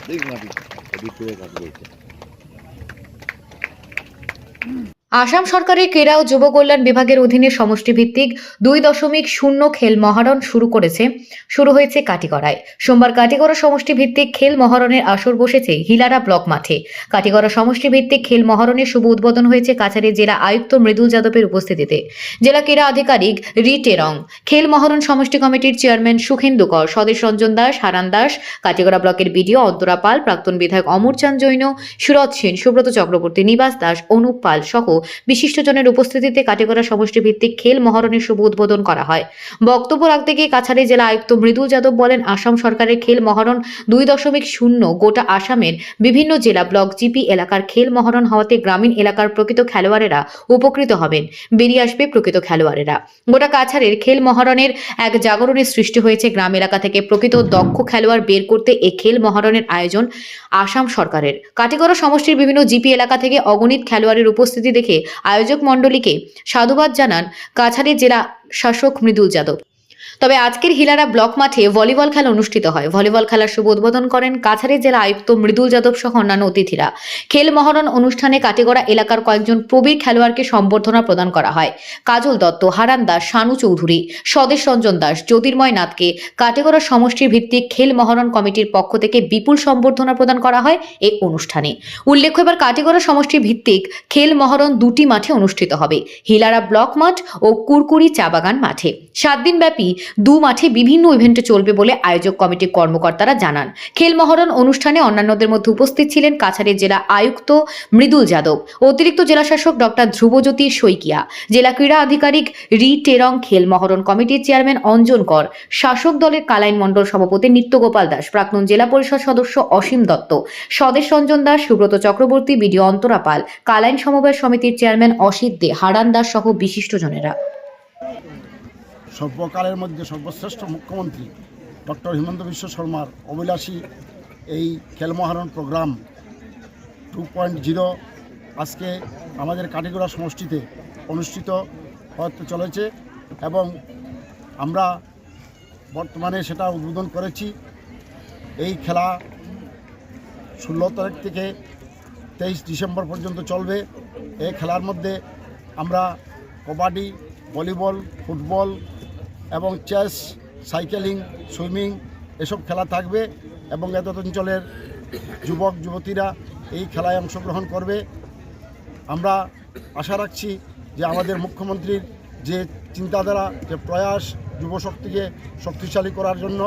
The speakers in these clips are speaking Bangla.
অনেক মাটি এদিক থেকে কাজ রয়েছে আসাম সরকারের ক্রীড়া ও যুব কল্যাণ বিভাগের অধীনে সমষ্টিভিত্তিক দুই দশমিক শূন্য খেল মহারণ শুরু করেছে। শুরু হয়েছে কাটিগড়ায়। সোমবার কাটিগড়া সমষ্টিভিত্তিক খেল মহারণের আসর বসেছে হিলারা ব্লক মাঠে। কাটিগড়া সমষ্টিভিত্তিক খেল মহারণের শুভ উদ্বোধন হয়েছে কাছাড়ের জেলা আয়ুক্ত মৃদুল যাদবের উপস্থিতিতে। জেলা ক্রীড়া আধিকারিক রি। টেরং খেল মহারণ সমষ্টি কমিটির চেয়ারম্যান সুখেন্দু কর স্বদেশ রঞ্জন দাস, হারান দাস, কাটিগড়া ব্লকের বিডিও অন্তরা পাল, প্রাক্তন বিধায়ক অমরচাঁদ জৈন সুরজ সেন, সুব্রত চক্রবর্তী, নিবাস দাস, অনুপ পাল সহ বিশিষ্টজনের উপস্থিতিতে কাটিগড়া সমষ্টি ভিত্তিক খেল মহারণের শুভ উদ্বোধন করা হয়। বক্তব্য রাখতে গিয়ে কাছাড়ি জেলা আয়ুক্ত মৃদুল যাদব বলেন, আসাম সরকারের খেল মহারণ দুই দশমিক শূন্য গোটা আসামের বিভিন্ন জেলা ব্লক জিপি এলাকার খেল মহারণ হওয়াতে গ্রামীণ এলাকার প্রকৃত খেলোয়াড়েরা উপকৃত হবেন। বেরিয়ে আসবে প্রকৃত খেলোয়াড়েরা। গোটা কাছাড়ের খেল মহারণের এক জাগরণের সৃষ্টি হয়েছে গ্রাম এলাকা থেকে। প্রকৃত দক্ষ খেলোয়াড় বের করতে এ খেল মহারণের আয়োজন আসাম সরকারের। কাটিগড়া সমষ্টির বিভিন্ন জিপি এলাকা থেকে অগণিত খেলোয়াড়ের উপস্থিতি দেখে আয়োজক মণ্ডলীকে সাধুবাদ জানান কাছাড়ি জেলা শাসক মৃদুল যাদব। তবে আজকের হিলারা ব্লক মাঠে ভলিবল খেলা অনুষ্ঠিত হয়। ভলিবল খেলার শুভ উদ্বোধন করেন কাছাড়ি জেলা আয়ুক্ত মৃদুল যাদব সহ অন্যান্য অতিথিরা। খেল মহরণ অনুষ্ঠানে কাটিগড়া এলাকার কয়েকজন প্রবীর খেলোয়াড়কে সম্বর্ধনা প্রদান করা হয়। কাজল দত্ত, হারান দাস, শানু চৌধুরী, স্বদেশ রঞ্জন দাস, জ্যোতির্ময় নাথকে কাটিগড়া সমষ্টির ভিত্তিক খেল মহরণ কমিটির পক্ষ থেকে বিপুল সম্বর্ধনা প্রদান করা হয় এই অনুষ্ঠানে। উল্লেখ্য, এবার কাটিগড়া সমষ্টি ভিত্তিক খেল মহরণ দুটি মাঠে অনুষ্ঠিত হবে। হিলারা ব্লক মাঠ ও কুরকুরি চা বাগান মাঠে। সাত দিনব্যাপী দু মাঠে বিভিন্ন ইভেন্টে চলবে বলে আয়োজক কমিটির কর্মকর্তারা জানান। খেল মহরণ অনুষ্ঠানে অন্যান্যদের মধ্যে উপস্থিত ছিলেন কাছাড়ের জেলা আয়ুক্ত মৃদুল যাদব, অতিরিক্ত জেলাশাসক ডক্টর ধ্রুবজ্যোতি শইকিয়া, জেলা ক্রীড়া আধিকারিক রি টেরং খেল মহরণ কমিটির চেয়ারম্যান অঞ্জন কর, শাসক দলের কালাইন মণ্ডল সভাপতি নিত্যগোপাল দাস, প্রাক্তন জেলা পরিষদ সদস্য অসীম দত্ত, স্বদেশ রঞ্জন দাস, সুব্রত চক্রবর্তী, বিডিও অন্তরা পাল, কালাইন সমবায় সমিতির চেয়ারম্যান অসিত দে, হারান দাস সহ বিশিষ্টজনেরা। সর্বকালের মধ্যে সর্বশ্রেষ্ঠ মুখ্যমন্ত্রী ডক্টর হিমন্ত বিশ্ব শর্মার অভিলাষী এই খেলমহারণ প্রোগ্রাম টু পয়েন্ট জিরো আজকে আমাদের কাটিগড়া সমষ্টিতে অনুষ্ঠিত হতে চলেছে এবং আমরা বর্তমানে সেটা উদ্বোধন করেছি। এই খেলা ষোলো তারিখ থেকে তেইশ ডিসেম্বর পর্যন্ত চলবে। এই খেলার মধ্যে আমরা কবাডি, ভলিবল, ফুটবল এবং চেস, সাইকেলিং, সুইমিং এসব খেলা থাকবে এবং এত অঞ্চলের যুবক, যুবতীরা এই খেলায় অংশগ্রহণ করবে। আমরা আশা রাখছি যে আমাদের মুখ্যমন্ত্রীর যে চিন্তাধারা, যে প্রয়াস যুবশক্তিকে শক্তিশালী করার জন্য,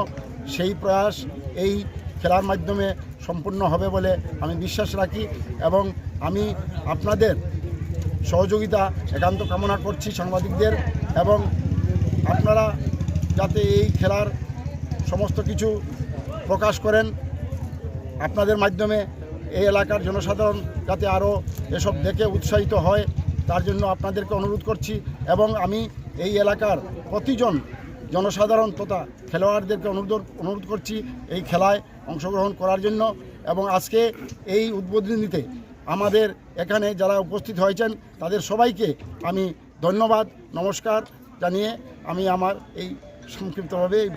সেই প্রয়াস এই খেলার মাধ্যমে সম্পূর্ণ হবে বলে আমি বিশ্বাস রাখি এবং আমি আপনাদের সহযোগিতা, একান্ত কামনা করছি সাংবাদিকদের এবং আপনারা যাতে এই খেলার সমস্ত কিছু প্রকাশ করেন, আপনাদের মাধ্যমে এই এলাকার জনসাধারণ যাতে আরও এসব দেখে উৎসাহিত হয়, তার জন্য আপনাদেরকে অনুরোধ করছি এবং আমি এই এলাকার প্রতিজন জনসাধারণ তথা খেলোয়াড়দেরকে অনুরোধ অনুরোধ করছি এই খেলায় অংশগ্রহণ করার জন্য এবং আজকে এই উদ্বোধনীতে আমাদের এখানে যারা উপস্থিত হয়েছেন, তাদের সবাইকে আমি ধন্যবাদ, নমস্কার জানিয়ে আমি আমার এই সংক্ষিপ্তভাবে এই